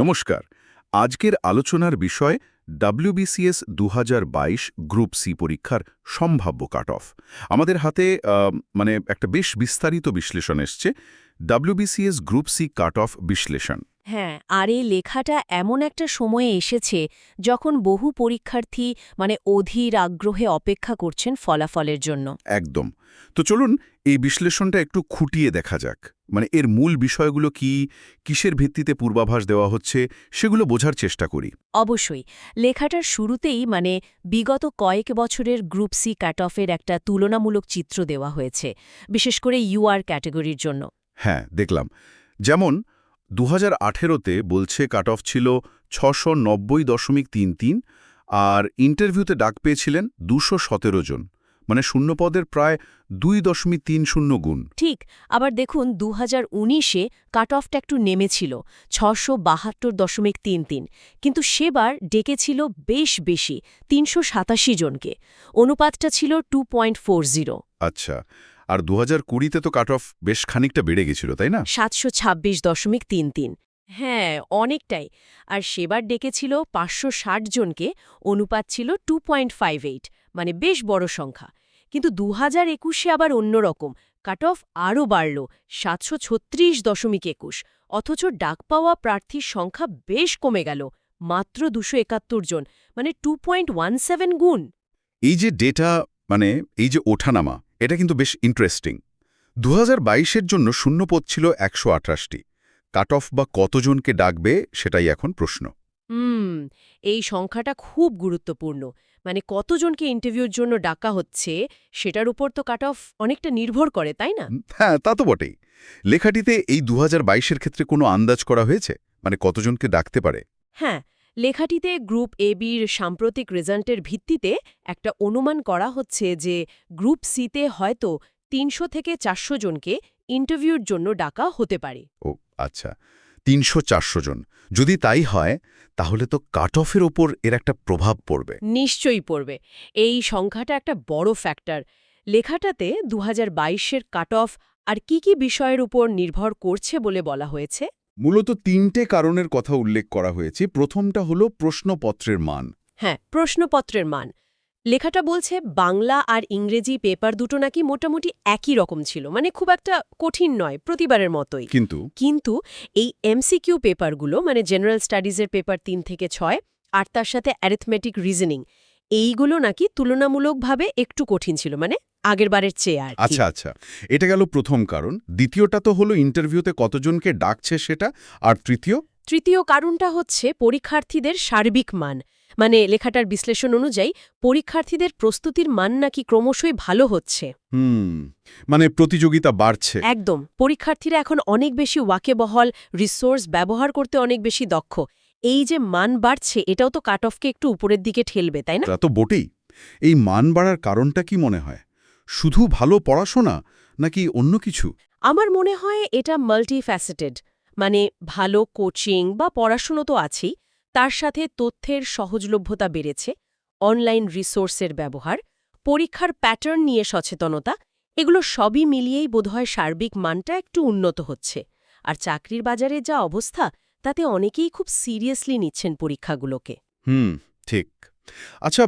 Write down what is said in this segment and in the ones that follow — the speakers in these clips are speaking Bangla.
নমস্কার। আজকের আলোচনার বিষয় ডাব্লিউবিসিএস দু গ্রুপ সি পরীক্ষার সম্ভাব্য কাট অফ আমাদের হাতে মানে একটা বেশ বিস্তারিত বিশ্লেষণ এসছে WBCS group C cut off বিশ্লেষণ। হ্যাঁ আর এই লেখাটা এমন একটা সময়ে এসেছে যখন বহু পরীক্ষার্থী মানে অধীর আগ্রহে অপেক্ষা করছেন ফলাফলের জন্য। একদম। তো চলুন এই বিশ্লেষণটা একটু খুঁটিয়ে দেখা যাক। মানে এর মূল বিষয়গুলো কি কিসের ভিত্তিতে পূর্বাভাস দেওয়া হচ্ছে সেগুলো বোঝার চেষ্টা করি। অবশ্যই লেখাটার শুরুতেই মানে বিগত কয়েক বছরের গ্রুপ সি কাট অফের একটা তুলনামূলক চিত্র দেওয়া হয়েছে বিশেষ করে ইউআর ক্যাটেগরির জন্য। হ্যাঁ দেখলাম। যেমন দু হাজার আঠেরোতে বলছে কাট অফ ছিল ছশো নব্বই দশমিক তিন তিন আর ইন্টারভিউতে ডাক পেয়েছিলেন দুশো সতেরো জন। মানে শূন্যপদের প্রায় দুই দশমিক তিন শূন্য গুণ। ঠিক আবার দেখুন দু হাজার উনিশে কাট অফটা একটু নেমেছিল ছশো বাহাত্তর দশমিক তিন তিন কিন্তু সেবার ডেকেছিল বেশ বেশি তিনশো সাতাশি জনকে। অনুপাতটা ছিল টু পয়েন্ট ফোর জিরো। আচ্ছা আর দু হাজার কুড়িতে তো কাট অফ বেশ খানিকটা বেড়ে গেছিল তাই না? সাতশো ছাব্বিশ দশমিক তিন তিন। হ্যাঁ অনেকটাই আর সেবার ডেকেছিল পাঁচশো ষাট জনকে অনুপাত ছিল টু পয়েন্ট ফাইভ এইট। মানে বেশ বড় সংখ্যা। কিন্তু দু হাজার একুশে আবার অন্যরকম কাট অফ আরও বাড়ল সাতশো ছত্রিশ দশমিক একুশ। অথচ ডাক পাওয়া প্রার্থীর সংখ্যা বেশ কমে গেল মাত্র দুশো একাত্তর জন মানে টু পয়েন্ট ওয়ান সেভেন গুণ। এই যে ডেটা মানে এই যে ওঠানামা এটা কিন্তু বেশ ইন্টারেস্টিং দু হাজার বাইশের জন্য শূন্যপদ ছিল একশো আঠাশটি। কাট অফ বা কতজনকে ডাকবে সেটাই এখন প্রশ্ন। হুম এই সংখ্যাটা খুব গুরুত্বপূর্ণ। মানে কতজনকে ইন্টারভিউর জন্য ডাকা হচ্ছে সেটার উপর তো কাট অফ অনেকটা নির্ভর করে তাই না? হ্যাঁ তা তো বটেই। লেখাটিতে এই দু হাজার বাইশের ক্ষেত্রে কোনো আন্দাজ করা হয়েছে? মানে কতজনকে ডাকতে পারে? হ্যাঁ লেখাটিতে গ্রুপ এ বির সাম্প্রতিক রেজাল্টের ভিত্তিতে একটা অনুমান করা হচ্ছে যে গ্রুপ সিতে হয়তো তিনশো থেকে চারশো জনকে ইন্টারভিউর জন্য ডাকা হতে পারে। ও আচ্ছা। তিনশো চারশো জন। যদি তাই হয় তাহলে তো কাট অফের ওপর এর একটা প্রভাব পড়বে। নিশ্চয়ই পড়বে। এই সংখ্যাটা একটা বড় ফ্যাক্টর লেখাটাতে দু হাজার বাইশের কাট অফ আর কি কি বিষয়ের উপর নির্ভর করছে বলে বলা হয়েছে? মূলত তিনটে কারণের কথা উল্লেখ করা হয়েছে। প্রথমটা হলো প্রশ্নপত্রের মান। হ্যাঁ প্রশ্নপত্রের মান। লেখাটা বলছে বাংলা আর ইংরেজি পেপার দুটো নাকি মোটামুটি একই রকম ছিল মানে খুব একটা কঠিন নয় প্রতিবারের মতোই। কিন্তু? কিন্তু এই এমসিকিউ পেপারগুলো মানে জেনারেল স্টাডিজের পেপার তিন থেকে ছয় আর তার সাথে অ্যারিথমেটিক রিজনিং এইগুলো নাকি তুলনামূলকভাবে একটু কঠিন ছিল মানে আগেরবারের চেয়ে আর আচ্ছা আচ্ছা। এটা গেল প্রথম কারণ। দ্বিতীয়টা তো হলো ইন্টারভিউতে কতজনকে ডাকছে সেটা আর তৃতীয়? তৃতীয় কারণটা হচ্ছে পরীক্ষার্থীদের সার্বিক মান। মানে লেখাটার বিশ্লেষণ অনুযায়ী পরীক্ষার্থীদের প্রস্তুতির মান নাকি ক্রমশই ভালো হচ্ছে। হুম মানে প্রতিযোগিতা বাড়ছে। একদম পরীক্ষার্থীরা এখন অনেক বেশি ওয়াকেবহল রিসোর্স ব্যবহার করতে অনেক বেশি দক্ষ। এই যে মান বাড়ছে এটাও তো কাট অফকে একটু উপরের দিকে ঠেলবে তাই না? তা তো বটেই। এই মান বাড়ার কারণটা কি মনে হয়? শুধু ভালো পড়াশোনা নাকি অন্য কিছু? আমার মনে হয় এটা মাল্টিফ্যাসেটেড মানে ভালো কোচিং বা পড়াশুনো তো আছেই তার সাথে তথ্যের সহজলভ্যতা বেড়েছে অনলাইন রিসোর্সের ব্যবহার পরীক্ষার প্যাটার্ন নিয়ে সচেতনতা এগুলো সবই মিলিয়েই বোধহয় সার্বিক মানটা একটু উন্নত হচ্ছে। আর চাকরির বাজারে যা অবস্থা তাতে অনেকেই খুব সিরিয়াসলি নিচ্ছেন পরীক্ষাগুলোকে। হুম ঠিক। আচ্ছা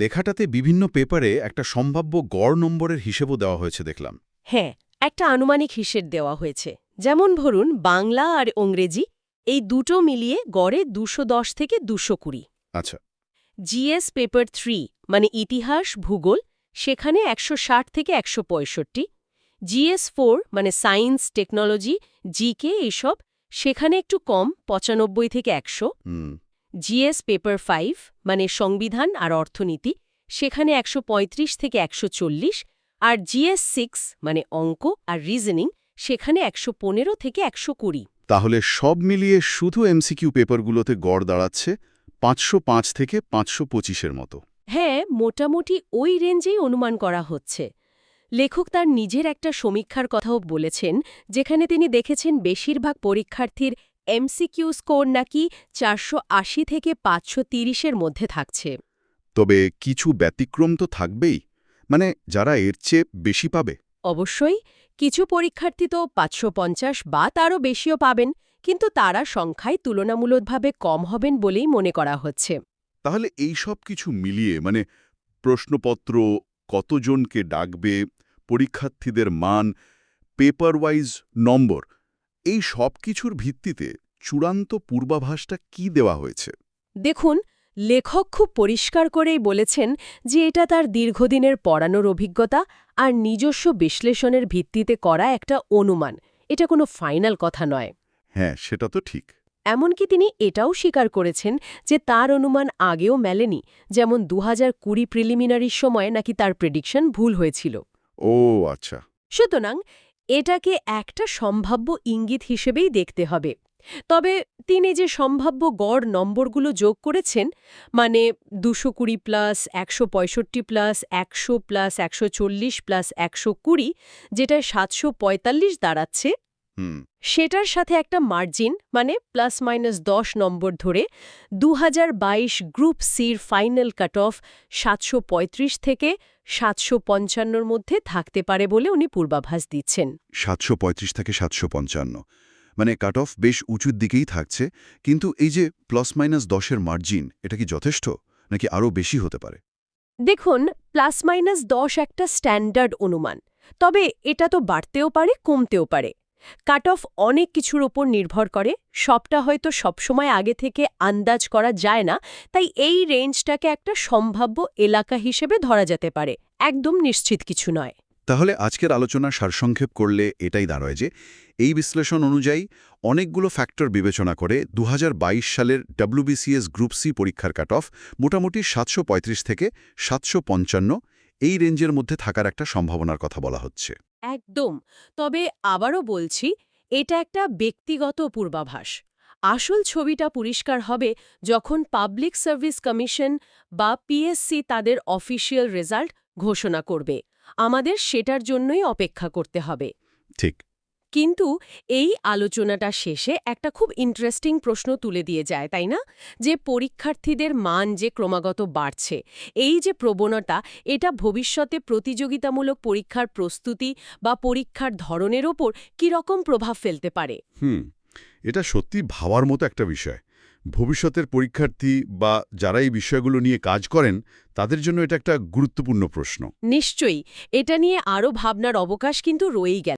লেখাটাতে বিভিন্ন পেপারে একটা সম্ভাব্য গড় নম্বরের হিসেবও দেওয়া হয়েছে দেখলাম। হ্যাঁ একটা আনুমানিক হিসেব দেওয়া হয়েছে। যেমন ধরুন বাংলা আর ইংরেজি এই দুটো মিলিয়ে গড়ে দুশো দশ থেকে দুশো কুড়ি। আচ্ছা। জিএস পেপার থ্রি মানে ইতিহাস ভূগোল সেখানে একশো ষাট থেকে একশো পঁয়ষট্টি। জিএস ফোর মানে সায়েন্স টেকনোলজি জিকে এইসব সেখানে একটু কম পঁচানব্বই থেকে একশো। হুম। জিএস পেপার ফাইভ মানে সংবিধান আর অর্থনীতি সেখানে একশো পঁয়ত্রিশ থেকে একশো চল্লিশ। আর জিএস সিক্স মানে অঙ্ক আর রিজনিং সেখানে একশো পনেরো থেকে একশো কুড়ি। তাহলে সব মিলিয়ে শুধু এমসিকিউ পেপারগুলোতে গড় দাঁড়াচ্ছে পাঁচশো পাঁচ থেকে পাঁচশো পঁচিশের মতো। হ্যাঁ মোটামুটি ওই রেঞ্জেই অনুমান করা হচ্ছে। লেখক তার নিজের একটা সমীক্ষার কথাও বলেছেন যেখানে তিনি দেখেছেন বেশিরভাগ পরীক্ষার্থীর এমসিকিউ স্কোর নাকি চারশো আশি থেকে পাঁচশো তিরিশের মধ্যে থাকছে। তবে কিছু ব্যতিক্রম তো থাকবেই মানে যারা এর চেয়ে বেশি পাবে। অবশ্যই। কিছু পরীক্ষার্থী তো পাঁচশো পঞ্চাশ বা তারও বেশিও পাবেন কিন্তু তারা সংখ্যায় তুলনামূলকভাবে কম হবেন বলেই মনে করা হচ্ছে। তাহলে এই সব কিছু মিলিয়ে মানে প্রশ্নপত্র কতজনকে ডাকবে পরীক্ষার্থীদের মান পেপার ওয়াইজ নম্বর এই সব কিছুর ভিত্তিতে চূড়ান্ত পূর্বাভাসটা কি দেওয়া হয়েছে? দেখুন লেখক খুব পরিষ্কার করেই বলেছেন যে এটা তার দীর্ঘদিনের পড়ানোর অভিজ্ঞতা আর নিজস্ব বিশ্লেষণের ভিত্তিতে করা একটা অনুমান। এটা কোনো ফাইনাল কথা নয়। হ্যাঁ সেটা তো ঠিক। এমনকি তিনি এটাও স্বীকার করেছেন যে তার অনুমান আগেও মেলেনি যেমন দু হাজার কুড়ি প্রিলিমিনারির সময় নাকি তার প্রেডিকশন ভুল হয়েছিল। ও আচ্ছা। সুতরাং এটাকে একটা সম্ভাব্য ইঙ্গিত হিসেবেই দেখতে হবে। তবে তিনি যে সম্ভাব্য গড় নম্বরগুলো যোগ করেছেন মানে দুশো কুড়ি প্লাস একশো পঁয়ষট্টি প্লাস একশো প্লাস একশো চল্লিশ প্লাস একশো কুড়ি যেটা সাতশো পঁয়তাল্লিশ দাঁড়াচ্ছে সেটার সাথে একটা মার্জিন মানে প্লাস মাইনাস দশ নম্বর ধরে দু হাজার বাইশ গ্রুপ সির ফাইনাল কাট অফ সাতশো পঁয়ত্রিশ থেকে সাতশো পঞ্চান্নর মধ্যে থাকতে পারে বলে উনি পূর্বাভাস দিচ্ছেন। সাতশো পঁয়ত্রিশ থেকে সাতশো পঞ্চান্ন। মানে কাট অফ বেশ উঁচুর দিকেই থাকছে, কিন্তু এই যে প্লাস মাইনাস দশের মার্জিন এটা কি যথেষ্ট? নাকি আরও বেশি হতে পারে? দেখুন প্লাস মাইনাস দশ একটা স্ট্যান্ডার্ড অনুমান, তবে এটা তো বাড়তেও পারে, কমতেও পারে। কাট অফ অনেক কিছুর ওপর নির্ভর করে, সবটা হয়তো সবসময় আগে থেকে আন্দাজ করা যায় না, তাই এই রেঞ্জটাকে একটা সম্ভাব্য এলাকা হিসেবে ধরা যেতে পারে, একদম নিশ্চিত কিছু নয়। তাহলে আজকের আলোচনা সারসংক্ষেপ করলে এটাই দাঁড়ায় যে, এই বিশ্লেষণ অনুযায়ী অনেকগুলো ফ্যাক্টর বিবেচনা করে দু হাজার বাইশ সালের ডাব্লিউবিসিএস গ্রুপ সি পরীক্ষার কাট অফ মোটামুটি সাতশো পঁয়ত্রিশ থেকে সাতশো পঞ্চান্ন, এই রেঞ্জের মধ্যে থাকার একটা সম্ভাবনার কথা বলা হচ্ছে। একদম। তবে আবারও বলছি, এটা একটা ব্যক্তিগত পূর্বাভাস। আসল ছবিটা পরিষ্কার হবে যখন পাবলিক সার্ভিস কমিশন বা পিএসসি তাদের অফিসিয়াল রেজাল্ট ঘোষণা করবে। আমাদের সেটার জন্যই অপেক্ষা করতে হবে। ঠিক। কিন্তু এই আলোচনাটা শেষে একটা খুব ইন্টারেস্টিং প্রশ্ন তুলে দিয়ে যায় তাই না? যে পরীক্ষার্থীদের মান যে ক্রমাগত বাড়ছে এই যে প্রবণতা এটা ভবিষ্যতে প্রতিযোগিতামূলক পরীক্ষার প্রস্তুতি বা পরীক্ষার ধরনের ওপর কীরকম প্রভাব ফেলতে পারে? হুম এটা সত্যি ভাবার মতো একটা বিষয়। ভবিষ্যতের পরীক্ষার্থী বা যারা এই বিষয়গুলো নিয়ে কাজ করেন, তাদের জন্য এটা একটা গুরুত্বপূর্ণ প্রশ্ন। নিশ্চয়ই, এটা নিয়ে আরও ভাবনার অবকাশ কিন্তু রয়েই গেল।